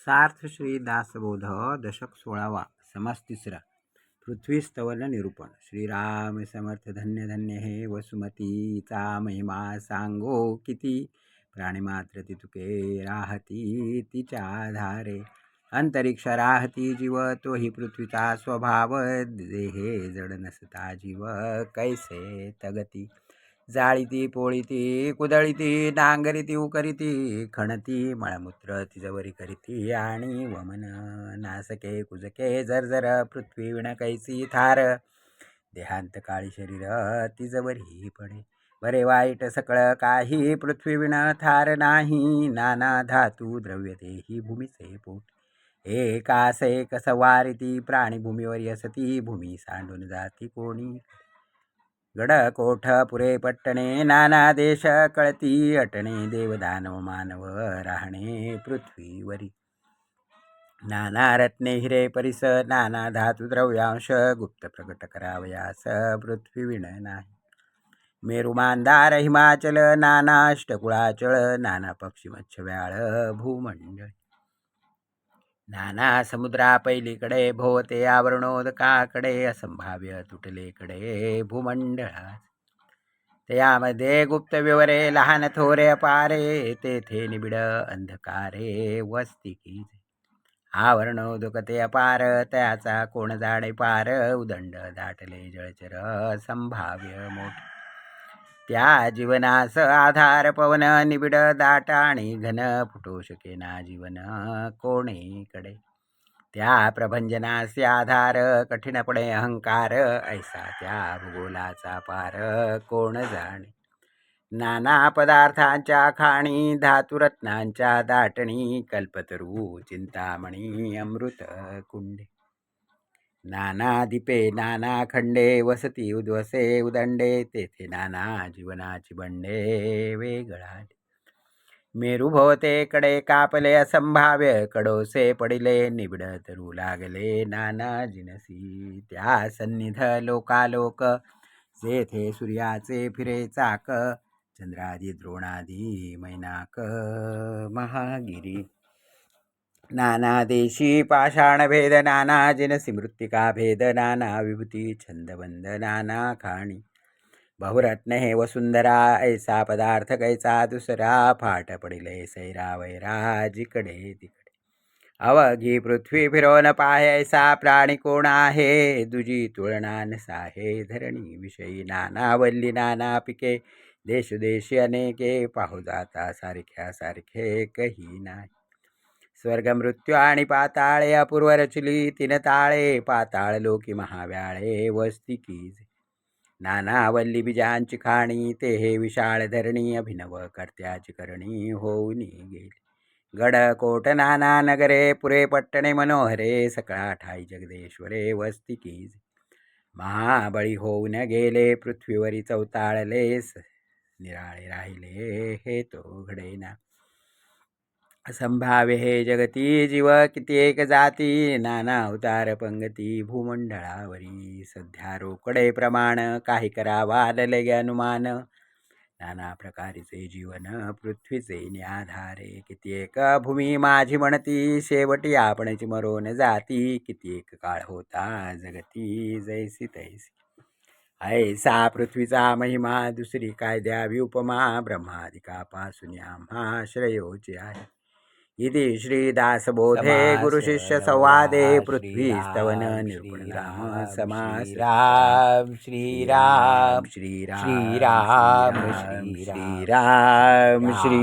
सार्थ श्री दासबोध दशक सोळावा समास तिसरा. पृथ्वी स्तवन निरूपण. श्रीराम समर्थ धन्य धन्य हे वसुमतीचा महिमा सांगो किती. प्राणीमात्र तितुके राहती तिच्या आधारे. अंतरिक्ष राहती जीव तोही पृथ्वीचा स्वभाव. देहे जड नसता जीव कैसे तगती. जाळीती पोळीती कुदळीती नांगरीती उकरीती खणती मळमूत्र तिजवरी करीती आणि वमन नासके कुजके जर पृथ्वी विण कैसी थार. देहांत काळी शरीर तिजवरी पडे. बरे वाईट सकळ काही पृथ्वी विण थार नाही. नाना धातू द्रव्य ही भूमीचे पोट. एकास एक सवारिती प्राणीभूमीवर असती भूमी सांडून जाती कोणी. गडकोठ पुरे पट्टणे नाना देश कळती अटणे देवदानव मानव राहणे पृथ्वीवरी. नाना रत्ने हिरे परिस नाना धातु द्रव्यांश गुप्त प्रकट करावयास पृथ्वी विण नाही. मेरुमानदार हिमाचल नाना अष्टकुळाचळ नाना पक्षी मच्छव्याळ भूमंडळ. नाना समुद्रा पैलीकडे भोवते आवरणोदकाकडे असंभाव्य तुटलेकडे भूमंडळा त्यामध्ये गुप्त विवरे लहान थोरे अपारे तेथे निबिड अंधकारे वस्ती की आवरण दुखते अपार त्याचा कोण जाडे पार उदंड दाटले जळचर संभाव्य मोठ त्या जीवनास आधार पवन निबिड दाट आणि घन फुटू शकेना जीवन कोणीकडे. त्या प्रभंजनास आधार कठीणपणे अहंकार ऐसा त्या भूगोलाचा पार कोण जाणे. नाना पदार्थांच्या खाणी धातुरत्नांच्या दाटणी कल्पतरू चिंतामणी अमृत कुंडे. नाना दीपे नाना खंडे वसती उद्वसे उदंडे तेथे नाना जीवनाची बंडे वेगळा मेरू भोवते कडे कापले असंभाव्य कडोसे पडिले निबिड तरू लागले नाना जिनसी. त्या सन्निध लोकालोक जेथे सूर्याचे फिरे चाक चंद्रादी द्रोणादी मैनाक महागिरी. नानादेशी पाषाणभेद नाना जिनसी मृत्तिका भेद नाना विभूती छंदबंद नाना खाणी बहुरत्न हे वसुंधरा ऐसा पदार्थ कैसा दुसरा फाट पडिले सैरा वैरा जिकडे तिकडे। अवघी पृथ्वी फिरवून पाहे ऐसा प्राणी कोण आहे दुजी तुळना नसाहे धरणी विषयी नाना वल्ली नाना पिके देशदेशी अनेके पाहू जाता सारख्या सारखे कही नाही। स्वर्ग मृत्यू आणि पाताळे अपूर्व रचली. तीन ताळे पाताळ लोकी महाव्याळे वस्ती कीज नाना वल्ली बीजांची खाणी ते हे विशाळ धरणी अभिनव कर्त्याची करणी होऊन गेली. गड कोट नाना नगरे पुरे पट्टणे मनोहरे सकळा ठाई जगदेश्वरे वस्ती कीज महाबळी होऊन गेले पृथ्वीवरी चौताळले निराळे राहिले हे तो घडेना. संभाव्य हे जगती जीव किती एक जाती नाना अवतार पंगती भूमंडळावरी. सध्या रोकडे प्रमाण काही करावा लगे अनुमान. नाना प्रकारेचे जीवन पृथ्वीचे न्याधारे किती एक भूमी माझी म्हणती शेवटी आपणची मरोन जाती. किती एक काळ होता जगती जैसी तैसी. ऐसा पृथ्वीचा महिमा दुसरी काय द्यावी उपमा? ब्रह्मादिकापासून आम्हा श्रेयोची आहे. इति श्रीदासबोधे गुरुशिष्य संवादे पृथ्वी स्तवन निरूपण राम समास राम श्रीराम श्रीराम श्रीराम श्रीराम श्री